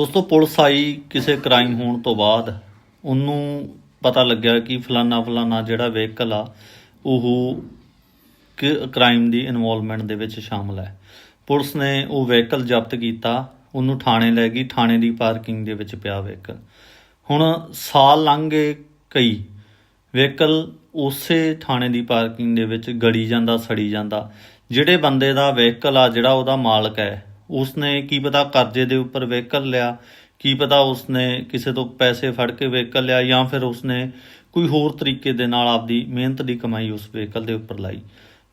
ਦੋਸਤੋ, ਪੁਲਿਸ ਆਈ ਕਿਸੇ ਕ੍ਰਾਈਮ ਹੋਣ ਤੋਂ ਬਾਅਦ। ਉਹਨੂੰ ਪਤਾ ਲੱਗਿਆ ਕਿ ਫਲਾਨਾ ਫਲਾਨਾ ਜਿਹੜਾ ਵਹੀਕਲ ਆ, ਉਹ ਕ੍ਰਾਈਮ ਦੀ ਇਨਵੋਲਵਮੈਂਟ ਦੇ ਵਿੱਚ ਸ਼ਾਮਲ ਹੈ। ਪੁਲਿਸ ਨੇ ਉਹ ਵਹੀਕਲ ਜ਼ਬਤ ਕੀਤਾ, ਉਹਨੂੰ ਥਾਣੇ ਲੈ ਗਈ, ਥਾਣੇ ਦੀ ਪਾਰਕਿੰਗ ਦੇ ਵਿੱਚ ਪਿਆ ਵਹੀਕਲ ਹੁਣ ਸਾਲ ਲੰਘ ਗਏ ਕਈ ਵਹੀਕਲ ਉਸੇ ਥਾਣੇ ਦੀ ਪਾਰਕਿੰਗ ਦੇ ਵਿੱਚ ਗੜੀ ਜਾਂਦਾ, ਸੜੀ ਜਾਂਦਾ। ਜਿਹੜੇ ਬੰਦੇ ਦਾ ਵਹੀਕਲ ਆ, ਜਿਹੜਾ ਉਹਦਾ ਮਾਲਕ ਹੈ ਉਸਨੇ ਕੀ ਪਤਾ ਕਰਜ਼ੇ ਦੇ ਉੱਪਰ ਵਹੀਕਲ ਲਿਆ, ਕੀ ਪਤਾ ਉਸਨੇ ਕਿਸੇ ਤੋਂ ਪੈਸੇ ਫੜ ਕੇ ਵਹੀਕਲ ਲਿਆ ਜਾਂ ਫਿਰ ਉਸਨੇ ਕੋਈ ਹੋਰ ਤਰੀਕੇ ਦੇ ਨਾਲ ਆਪਦੀ ਮਿਹਨਤ ਦੀ ਕਮਾਈ ਉਸ ਵਹੀਕਲ ਦੇ ਉੱਪਰ ਲਾਈ।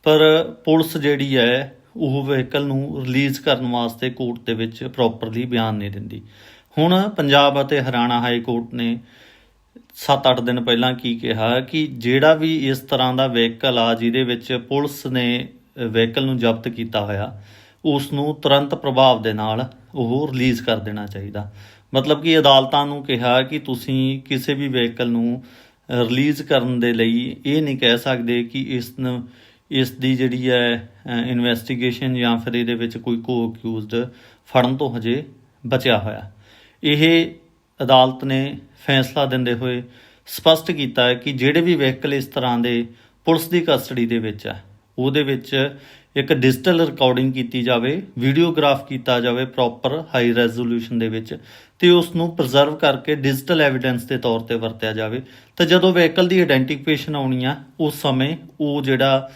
ਪਰ ਪੁਲਿਸ ਜਿਹੜੀ ਹੈ, ਉਹ ਵਹੀਕਲ ਨੂੰ ਰਿਲੀਜ਼ ਕਰਨ ਵਾਸਤੇ ਕੋਰਟ ਦੇ ਵਿੱਚ ਪ੍ਰੋਪਰਲੀ ਬਿਆਨ ਨਹੀਂ ਦਿੰਦੀ। ਹੁਣ ਪੰਜਾਬ ਅਤੇ ਹਰਿਆਣਾ ਹਾਈ ਕੋਰਟ ਨੇ 7-8 ਦਿਨ ਪਹਿਲਾਂ ਕੀ ਕਿਹਾ ਕਿ ਜਿਹੜਾ ਵੀ ਇਸ ਤਰ੍ਹਾਂ ਦਾ ਵਹੀਕਲ ਆ, ਜਿਹਦੇ ਵਿੱਚ ਪੁਲਿਸ ਨੇ ਵਹੀਕਲ ਨੂੰ ਜ਼ਬਤ ਕੀਤਾ ਹੋਇਆ ਉਸ ਨੂੰ ਤੁਰੰਤ ਪ੍ਰਭਾਵ ਦੇ ਨਾਲ ਉਹ ਰਿਲੀਜ਼ ਕਰ ਦੇਣਾ ਚਾਹੀਦਾ। ਮਤਲਬ ਕਿ ਅਦਾਲਤਾਂ ਨੂੰ ਕਿਹਾ ਕਿ ਤੁਸੀਂ ਕਿਸੇ ਵੀ ਵਹੀਕਲ ਨੂੰ ਰਿਲੀਜ਼ ਕਰਨ ਦੇ ਲਈ ਇਹ ਨਹੀਂ ਕਹਿ ਸਕਦੇ ਕਿ ਇਸ ਨੂੰ, ਇਸ ਦੀ ਜਿਹੜੀ ਹੈ ਇਨਵੈਸਟੀਗੇਸ਼ਨ ਜਾਂ ਫਿਰ ਇਹਦੇ ਵਿੱਚ ਕੋਈ ਕੋ ਅਕਿਊਜ਼ਡ ਫੜਨ ਤੋਂ ਹਜੇ ਬਚਿਆ ਹੋਇਆ। ਇਹ ਅਦਾਲਤ ਨੇ ਫੈਸਲਾ ਦਿੰਦੇ ਹੋਏ ਸਪਸ਼ਟ ਕੀਤਾ ਹੈ ਕਿ ਜਿਹੜੇ ਵੀ ਵਹੀਕਲ ਇਸ ਤਰ੍ਹਾਂ ਦੇ ਪੁਲਿਸ ਦੀ ਕਸਟਡੀ ਦੇ ਵਿੱਚ ਹੈ ਉਹਦੇ ਵਿੱਚ ਇੱਕ ਡਿਜੀਟਲ ਰਿਕਾਰਡਿੰਗ ਕੀਤੀ ਜਾਵੇ ਵੀਡੀਓਗ੍ਰਾਫ ਕੀਤਾ ਜਾਵੇ ਪ੍ਰੋਪਰ ਹਾਈ ਰੈਜ਼ੋਲੂਸ਼ਨ ਦੇ ਵਿੱਚ ਤੇ ਉਸ ਨੂੰ ਪ੍ਰੀਜ਼ਰਵ ਕਰਕੇ ਡਿਜੀਟਲ ਐਵੀਡੈਂਸ ਦੇ ਤੌਰ ਤੇ ਵਰਤਿਆ ਜਾਵੇ। ਤਾਂ ਜਦੋਂ ਵਹੀਕਲ ਦੀ ਆਇਡੈਂਟੀਫਿਕੇਸ਼ਨ ਆਉਣੀ ਆ, ਉਸ ਸਮੇਂ ਉਹ ਜਿਹੜਾ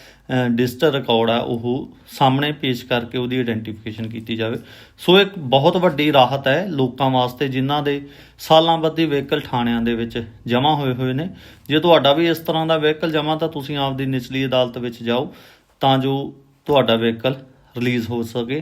ਡਿਜੀਟਲ ਰਿਕਾਰਡ ਆ, ਉਹ ਸਾਹਮਣੇ ਪੇਸ਼ ਕਰਕੇ ਉਹਦੀ ਆਇਡੈਂਟੀਫਿਕੇਸ਼ਨ ਕੀਤੀ ਜਾਵੇ। ਸੋ ਇੱਕ ਬਹੁਤ ਵੱਡੀ ਰਾਹਤ ਹੈ ਲੋਕਾਂ ਵਾਸਤੇ, ਜਿਨ੍ਹਾਂ ਦੇ ਸਾਲਾਂ ਬੱਧੀ ਵਹੀਕਲ ਥਾਣਿਆਂ ਦੇ ਵਿੱਚ ਜਮ੍ਹਾਂ ਹੋਏ ਹੋਏ ਨੇ। ਜੇ ਤੁਹਾਡਾ ਵੀ ਇਸ ਤਰ੍ਹਾਂ ਦਾ ਵਹੀਕਲ ਜਮ੍ਹਾਂ, ਤਾਂ ਤੁਸੀਂ ਆਪਦੀ ਨਿਚਲੀ ਅਦਾਲਤ ਵਿੱਚ ਜਾਓ ਤਾਂ ਜੋ ਤੁਹਾਡਾ ਵਹੀਕਲ ਰਿਲੀਜ਼ ਹੋ ਸਕੇ।